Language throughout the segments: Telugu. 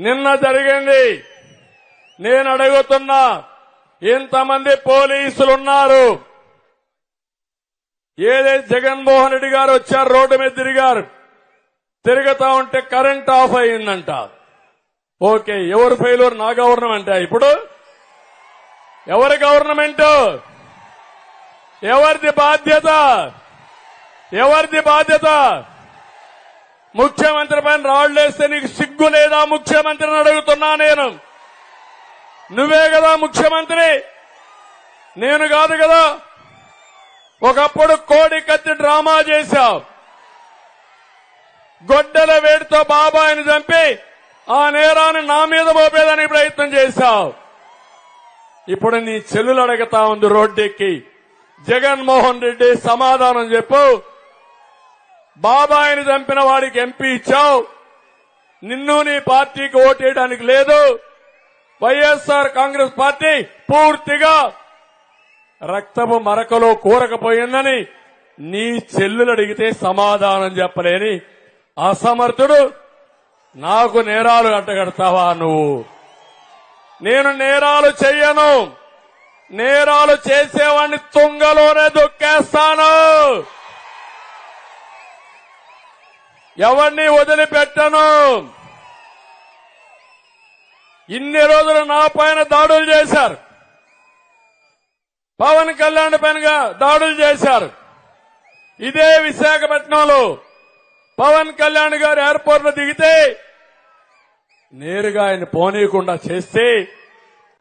నిన్న జరిగింది. నేను అడుగుతున్నా ఇంతమంది పోలీసులు ఉన్నారు ఏదైతే జగన్మోహన్ రెడ్డి గారు వచ్చారు రోడ్డు మీద తిరిగారు. తిరుగుతా ఉంటే కరెంట్ ఆఫ్ అయిందంట. ఓకే ఎవరు ఫెయిల్యూర్ నా గవర్నమెంట్. ఇప్పుడు ఎవరి గవర్నమెంట్? ఎవరిది బాధ్యత? ఎవరిది బాధ్యత? ముఖ్యమంత్రి పైన రాళ్ళేస్తే నీకు సిగ్గు లేదా? ముఖ్యమంత్రిని అడుగుతున్నా నేను. నువ్వే కదా ముఖ్యమంత్రి. నేను కాదు కదా. ఒకప్పుడు కోడి కత్తి డ్రామా చేశావు. గొడ్డల వేడితో బాబాయిని చంపి ఆ నేరాన్ని నా మీద మోపేదానికి ప్రయత్నం చేశావు. ఇప్పుడు నీ చెల్లులు అడగతా ఉంది రోడ్డెక్కి. జగన్మోహన్ రెడ్డి సమాధానం చెప్పు. బాబాయిని చంపిన వాడికి ఎంపీ ఇచ్చావు. నిన్ను నీ పార్టీకి ఓటేయడానికి లేదు. వైఎస్ఆర్ కాంగ్రెస్ పార్టీ పూర్తిగా రక్తపు మరకలో కూరకపోయిందని నీ చెల్లులు అడిగితే సమాధానం చెప్పలేని అసమర్థుడు. నాకు నేరాలు అడ్డగడతావా నువ్వు? నేను నేరాలు చెయ్యను. నేరాలు చేసేవాడిని తుంగలోనే దొక్కేస్తాను. ఎవరిని వదిలిపెట్టను? ఇన్ని రోజులు నా పైన దాడులు చేశారు. పవన్ కళ్యాణ్ పైన దాడులు చేశారు. ఇదే విశాఖపట్నంలో పవన్ కళ్యాణ్ గారు ఎయిర్పోర్ట్లో దిగితే నేరుగా ఆయన పోనీయకుండా చేస్తే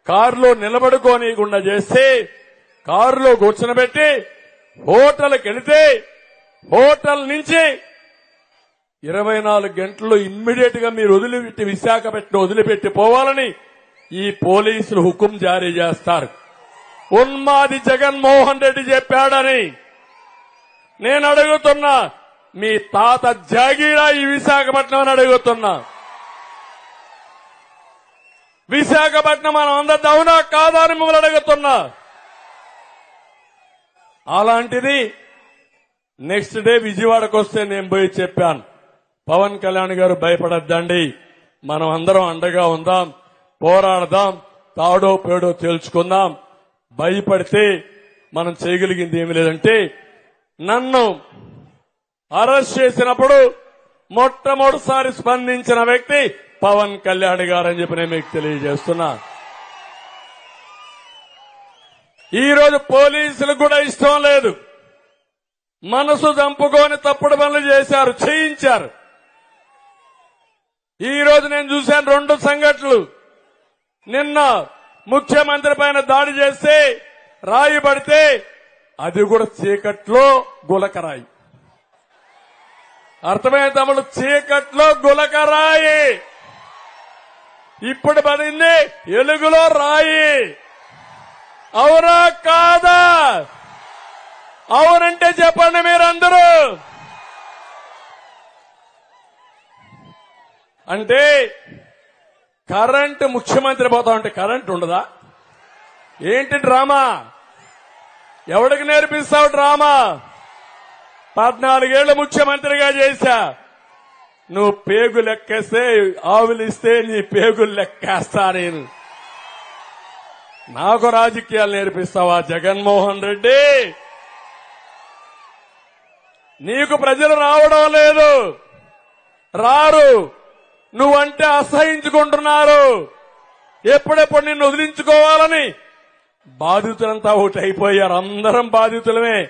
కారులో నిలబడుకోనీయకుండా చేస్తే కారులో కూర్చునబెట్టి హోటల్కి వెళితే హోటల్ నుంచి ఇరవై నాలుగు గంటల్లో ఇమ్మీడియట్గా మీరు వదిలిపెట్టి విశాఖపట్నం వదిలిపెట్టి పోవాలని ఈ పోలీసులు హుకుం జారీ చేస్తారు. ఉన్మాది జగన్మోహన్ రెడ్డి చెప్పాడని నేను అడుగుతున్నా. మీ తాత జాగీరా ఈ విశాఖపట్నం అని అడుగుతున్నా. విశాఖపట్నం మనం అందరి అవునా కాదా అని మిమ్మల్ని అడుగుతున్నా. అలాంటిది నెక్స్ట్ డే విజయవాడకు వస్తే నేను పోయి చెప్పాను. పవన్ కళ్యాణ్ గారు భయపడద్దండి. మనం అందరం అండగా ఉందాం పోరాడదాం తాడో పేడో తేల్చుకుందాం. భయపడితే మనం చేయగలిగింది ఏమి లేదంటే నన్ను అరెస్ట్ చేసినప్పుడు మొట్టమొదటిసారి స్పందించిన వ్యక్తి పవన్ కళ్యాణ్ గారు అని చెప్పి నేను మీకు తెలియజేస్తున్నా. ఈరోజు పోలీసులకు కూడా ఇష్టం లేదు. మనసు చంపుకొని తప్పుడు పనులు చేశారు చేయించారు. ఈ రోజు నేను చూశాను రెండు సంఘటనలు. నిన్న ముఖ్యమంత్రి పైన దాడి చేస్తే రాయి పడితే అది కూడా చీకట్లో గులకరాయి. అర్థమైన తమ్ముడు? చీకట్లో గులకరాయి. ఇప్పుడు పడింది ఎలుగులో రాయి. అవునా కాదా? అవునంటే చెప్పండి మీరందరూ. అంటే కరెంట్ ముఖ్యమంత్రి పోతా ఉంటే కరెంట్ ఉండదా? ఏంటి డ్రామా? ఎవడికి నేర్పిస్తావు డ్రామా? పద్నాలుగేళ్ళు ముఖ్యమంత్రిగా చేశా. నువ్వు పేగు లెక్కేస్తే ఆవులిస్తే నీ పేగులు లెక్కేస్తా నేను. నాకు రాజకీయాలు నేర్పిస్తావా జగన్మోహన్ రెడ్డి? నీకు ప్రజలు రావడం లేదు. రారు. నువ్వంటే అసహించుకుంటున్నారు. ఎప్పుడెప్పుడు నిన్ను వదిలించుకోవాలని? బాధితులంతా ఒకటి అయిపోయారు అందరం బాధితులమే.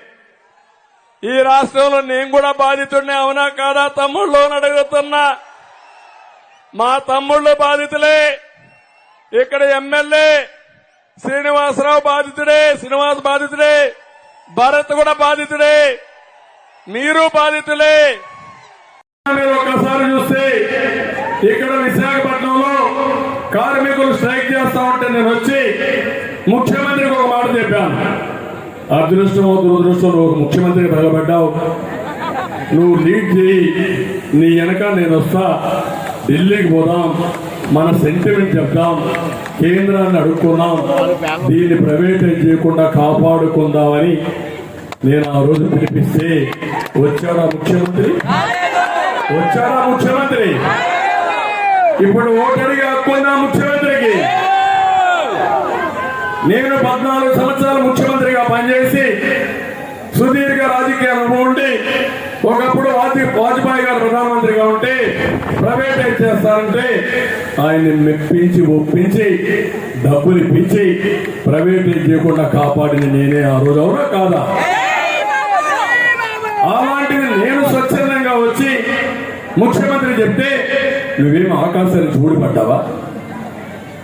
ఈ రాష్ట్రంలో నేను కూడా బాధితుడినే అవునా కాదా? తమ్ముళ్ళు అడుగుతున్నా. మా తమ్ముళ్ళు బాధితులే. ఇక్కడ ఎమ్మెల్యే శ్రీనివాసరావు బాధితుడే శ్రీనివాస్ బాధితుడే భరత్ కూడా బాధితుడే. మీరు బాధితులే మీరు ఒక్కసారి చూస్తే ఇక్కడ విశాఖపట్నంలో కార్మికులు స్ట్రైక్ చేస్తా ఉంటే నేను వచ్చి ముఖ్యమంత్రికి ఒక మాట చెప్పాను. అదృష్టమో దురదృష్టం నువ్వు ముఖ్యమంత్రికి తగలబడ్డావు. నువ్వు లీడ్ చేయి. నీ వెనక నేను వస్తా. ఢిల్లీకి పోదాం. మన సెంటిమెంట్ చెప్దాం. కేంద్రాన్ని అడుక్కున్నాం దీన్ని ప్రైవేటైజ్ చేయకుండా కాపాడుకుందామని నేను ఆ రోజు పిలిపిస్తే వచ్చాడా ముఖ్యమంత్రి? వచ్చాడా ముఖ్యమంత్రి? ఇప్పుడు ఓటరిగా హక్కుందా ముఖ్యమంత్రికి. నేను పద్నాలుగు సంవత్సరాలు ముఖ్యమంత్రిగా పనిచేసి సుదీర్ఘ రాజకీయ అనుభవం ఉండి ఒకప్పుడు వాజ్పేయి గారు ప్రధానమంత్రిగా ఉంటే ప్రైవేటైజ్ చేస్తారంటే ఆయన్ని మెప్పించి ఒప్పించి డబ్బులు ఇప్పించి ప్రైవేటైజ్ చేయకుండా కాపాడింది నేనే ఆ రోజు. అవునా కాదా? అలాంటిది నేను స్వచ్ఛందంగా వచ్చి ముఖ్యమంత్రి చెప్తే నువ్వేం ఆకాశాన్ని చూడబడ్డావా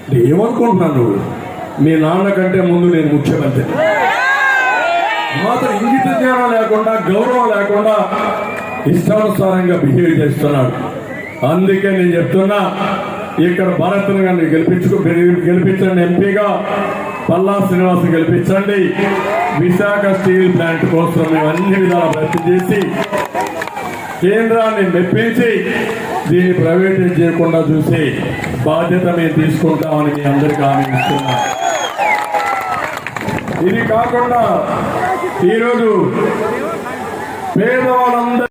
ఏమనుకుంటున్నావు ఏమనుకుంటున్నాను నువ్వు? మీ నాన్న కంటే ముందు నేను ముఖ్యమంత్రి. మాత్రం ఇంగిత జ్ఞానం లేకుండా గౌరవం లేకుండా ఇష్టానుసారంగా బిహేవ్ చేస్తున్నాడు. అందుకే నేను చెప్తున్నా ఇక్కడ భారత్ను గారిని గెలిపించుకు గెలిపించండి ఎంపీగా. పల్లా శ్రీనివాస్ గెలిపించండి. విశాఖ స్టీల్ ప్లాంట్ కోసం మేము అన్ని విధాల ప్రయత్నం చేసి కేంద్రాన్ని మెప్పించి దీన్ని ప్రైవేటైజ్ చేయకుండా చూసి బాధ్యత మేము తీసుకుంటామని మీ అందరికీ హామీ ఇస్తున్నా. ఇది కాకుండా ఈరోజు పేదవాళ్ళందరూ